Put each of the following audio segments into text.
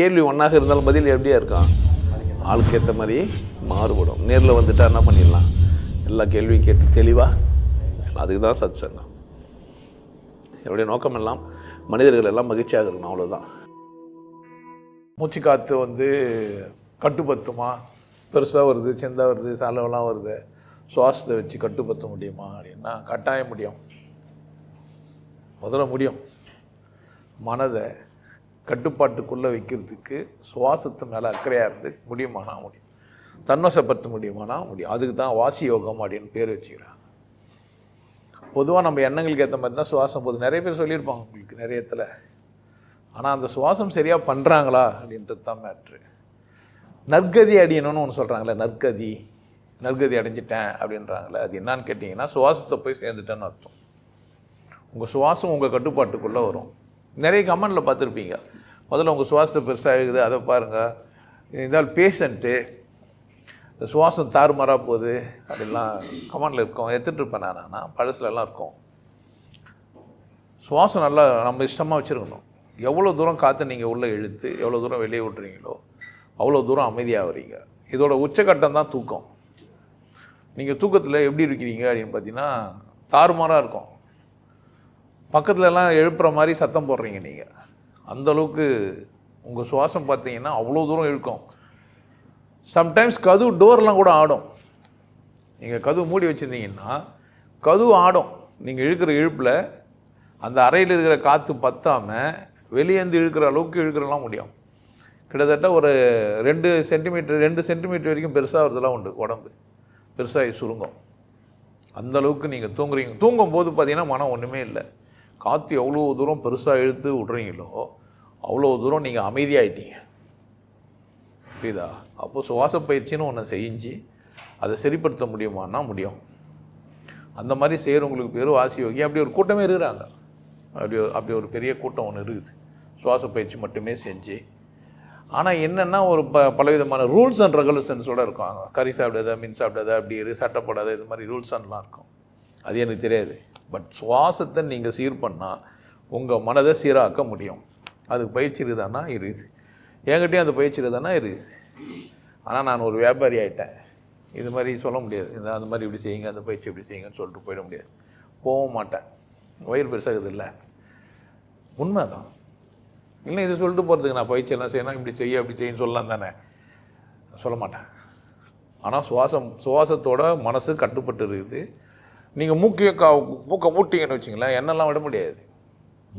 கேள்வி ஒன்றாக இருந்தாலும் பதில் எப்படியா இருக்கான் ஆளுக்கு ஏற்ற மாதிரி மாறுபடும். நேரில் வந்துட்டா என்ன பண்ணிடலாம்? எல்லா கேள்வியும் கேட்டு தெளிவாக அதுக்கு தான் சத் சங்கம் என்னுடைய நோக்கம் எல்லாம் மனிதர்கள் எல்லாம் மகிழ்ச்சியாக இருக்கணும் அவ்வளோதான் மூச்சு காற்று வந்து கட்டுப்படுத்துமா? பெருசாக வருது சின்னதாக வருது செலவெல்லாம் வருது. சுவாசத்தை வச்சு கட்டுப்படுத்த முடியுமா? அப்படின்னா கட்டாயம் முடியும். முதல்ல முடியும். மனதை கட்டுப்பாட்டுக்குள்ளே வைக்கிறதுக்கு சுவாசத்து மேலே அக்கறையாக இருந்து முடியுமானா முடியும். தன்வசப்படுத்த முடியுமானா முடியும். அதுக்கு தான் வாசி யோகம் அப்படின்னு பேர் வச்சுக்கிறாங்க. பொதுவாக நம்ம எண்ணங்களுக்கு ஏற்ற மாதிரி தான் சுவாசம் போது நிறைய பேர் சொல்லியிருப்பாங்க உங்களுக்கு நிறைய இடத்துல. ஆனால் அந்த சுவாசம் சரியாக பண்ணுறாங்களா அப்படின்றது தான் மேட்ரு நற்கதி அடையணும்னு ஒன்று சொல்கிறாங்களே நற்கதி நற்கதி அடைஞ்சிட்டேன் அப்படின்றாங்களே அது என்னான்னு கேட்டிங்கன்னா சுவாசத்தை போய் சேர்ந்துட்டேன்னு அர்த்தம். உங்கள் சுவாசம் உங்கள் கட்டுப்பாட்டுக்குள்ளே வரும். நிறைய கமெண்டில் பார்த்துருப்பீங்க. முதல்ல உங்கள் சுவாசத்தை பெருசாக இருக்குது அதை பாருங்கள் இருந்தால் பேஷண்ட்டு இந்த சுவாசம் தாறுமாறாக போகுது அப்படிலாம் கமெண்டில் இருக்கும். எடுத்துகிட்டு இருப்பேன் நான். நான் பழசுலலாம் இருக்கும். சுவாசம் நல்லா நம்ம இஷ்டமாக வச்சுருக்கணும். எவ்வளோ தூரம் காற்று நீங்கள் உள்ளே இழுத்து எவ்வளோ தூரம் வெளியே விட்றீங்களோ அவ்வளோ தூரம் அமைதியாக வரீங்க இதோட உச்சக்கட்டம் தான் தூக்கம். நீங்கள் தூக்கத்தில் எப்படி இருக்கிறீங்க அப்படின்னு பார்த்தீங்கன்னா தாறுமாறாக இருக்கும். பக்கத்துலலாம் எழுப்புற மாதிரி சத்தம் போடுறீங்க நீங்கள் அந்தளவுக்கு உங்கள் சுவாசம் பார்த்தீங்கன்னா அவ்வளோ தூரம் இழுக்கும். சம்டைம்ஸ் கதவு டோர்லாம் கூட ஆடும். நீங்கள் கதவு மூடி வச்சுருந்தீங்கன்னா கதவு ஆடும். நீங்கள் இழுக்கிற இழுப்பில் அந்த அறையில் இருக்கிற காற்று பற்றாமல் வெளியேந்து இழுக்கிற அளவுக்கு இழுக்கிறலாம் முடியும். கிட்டத்தட்ட ஒரு ரெண்டு சென்டிமீட்டர் ரெண்டு சென்டிமீட்டர் வரைக்கும் பெருசாகிறதுலாம் உண்டு உடம்பு. பெருசாகி சுருங்கும். அந்த அளவுக்கு நீங்கள் தூங்குறீங்க. தூங்கும் போது பார்த்தீங்கன்னா மனம் ஒன்றுமே இல்லை. காற்று எவ்வளோ தூரம் பெருசாக இழுத்து விட்றீங்களோ அவ்வளோ தூரம் நீங்கள் அமைதியாகிட்டீங்க புரியுதா? அப்போ சுவாச பயிற்சின்னு ஒன்று செஞ்சு அதை சரிப்படுத்த முடியுமான்னா முடியும். அந்த மாதிரி செய்கிறவங்களுக்கு பேர் வாசி வகி. அப்படி ஒரு கூட்டமே இருக்கிறாங்க. அப்படி ஒரு- அப்படி ஒரு பெரிய கூட்டம் ஒன்று இருக்குது. சுவாச பயிற்சி மட்டுமே செஞ்சு. ஆனால் என்னென்னா ஒரு ப பலவிதமான ரூல்ஸ் அண்ட் ரெகுலேஷன்ஸோடு இருக்கும். கறி சாப்பிடாத மீன் சாப்பிடாத அப்படி இரு சட்டப்படாத இது மாதிரி ரூல்ஸ் அண்ட்லாம் இருக்கும். அது எனக்கு தெரியாது. பட் சுவாசத்தை நீங்கள் சீர் பண்ணால் உங்கள் மனதை சீராக்க முடியும். அதுக்கு பயிற்சி இருக்குதானா இருக்குது என்கிட்டயும் அந்த பயிற்சி இருக்குதானா இருக்குது ஆனால் நான் ஒரு வியாபாரி ஆகிட்டேன் இது மாதிரி சொல்ல முடியாது. இந்த அந்த மாதிரி இப்படி செய்யுங்க அந்த பயிற்சி இப்படி செய்யுங்கன்னு சொல்லிட்டு போயிட முடியாது. போகவும் மாட்டேன். வயிறு பெருசாகுது இல்லை. உண்மைதான். இல்லை இது சொல்லிட்டு போகிறதுக்கு நான் பயிற்சி எல்லாம் செய்யணும் இப்படி செய்ய அப்படி செய்யன்னு சொல்லலாம் தானே. சொல்ல மாட்டேன். ஆனால் சுவாசம் சுவாசத்தோட மனசு கட்டுப்பட்டு இருக்குது. நீங்கள் மூக்கையை கா மூக்கை மூட்டிங்கன்னு வச்சிங்களேன் எண்ணெல்லாம் விட முடியாது.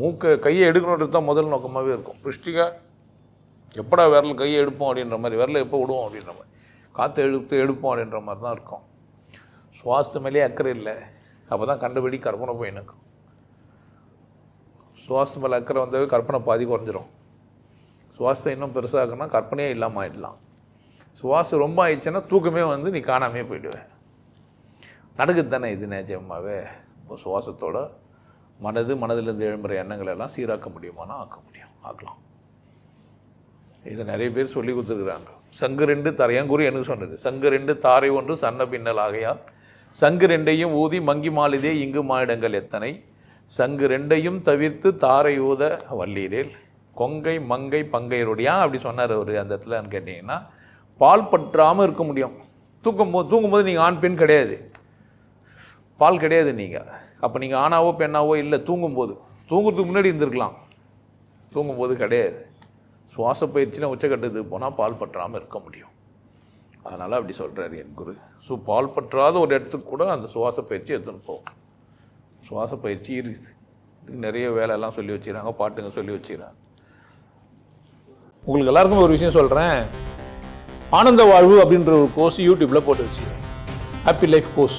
மூக்கை கையை எடுக்கணுன்றது தான் முதல் நோக்கமாகவே இருக்கும். பிருஷ்டிகா எப்படா விரல் கையை எடுப்போம் அப்படின்ற மாதிரி விரலை எப்போ விடுவோம் அப்படின்ற மாதிரி. காற்று எடுத்து எடுப்போம் அப்படின்ற மாதிரி தான் இருக்கும். சுவாசத்து மேலேயே அக்கறை இல்லை. அப்போ தான் கண்டுபிடி கற்பனை போய் எனக்கு சுவாசம் மேலே அக்கறை வந்தாவே கற்பனை பாதி குறைஞ்சிரும். சுவாசத்தை இன்னும் பெருசாகணும்னா கற்பனையே இல்லாமல் ஆயிடலாம். சுவாசம் ரொம்ப ஆயிடுச்சுன்னா தூக்கமே வந்து நீ காணாமே போயிடுவேன். நடக்குதுதானே இது நிஜமாவே இப்போ சுவாசத்தோட மனது மனதிலிருந்து எழும்புற எண்ணங்களை எல்லாம் சீராக்க முடியுமானா ஆக்க முடியும். ஆக்கலாம். இதை நிறைய பேர் சொல்லி கொடுத்துருக்குறாங்க. சங்கு ரெண்டு தரையங்குறி எனக்கு சொன்னது? சங்கு ரெண்டு தாரை ஒன்று சன்ன பின்னல் ஆகையால் சங்கு ரெண்டையும் ஊதி மங்கி மாளிதே இங்கு மாயிடங்கள் எத்தனை? சங்கு ரெண்டையும் தவிர்த்து தாரை ஊத வல்லீரேல். கொங்கை மங்கை பங்கையருடைய அப்படி சொன்னார் அவர் அந்த இடத்துலன்னு கேட்டிங்கன்னா பால் பற்றாமல் இருக்க முடியும். தூக்கும்போது தூங்கும்போது நீங்கள் ஆண் பெண் கிடையாது. பால் கிடையாது நீங்கள் அப்போ நீங்கள் ஆணாவோ பெண்ணாவோ இல்லை தூங்கும்போது. தூங்குறதுக்கு முன்னாடி இருந்திருக்கலாம். தூங்கும்போது கிடையாது. சுவாச பயிற்சினா உச்சக்கட்டத்துக்கு போனால் பால் பற்றாமல் இருக்க முடியும். அதனால் அப்படி சொல்கிறார் என் குரு. ஸோ பால் பற்றாத ஒரு இடத்துக்கு கூட அந்த சுவாச பயிற்சி எடுத்துன்னு போகும் சுவாச பயிற்சி இருக்குது. இதுக்கு நிறைய வேலையெல்லாம் சொல்லி வச்சுக்கிறாங்க பாட்டுங்க சொல்லி வச்சுக்கிறாங்க. உங்களுக்கு எல்லாருக்கும் ஒரு விஷயம் சொல்கிறேன் ஆனந்த வாழ்வு அப்படின்ற ஒரு கோர்ஸ் யூடியூப்பில் போட்டு வச்சுருக்கேன் ஹாப்பி லைஃப் கோர்ஸ்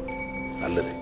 நல்லது.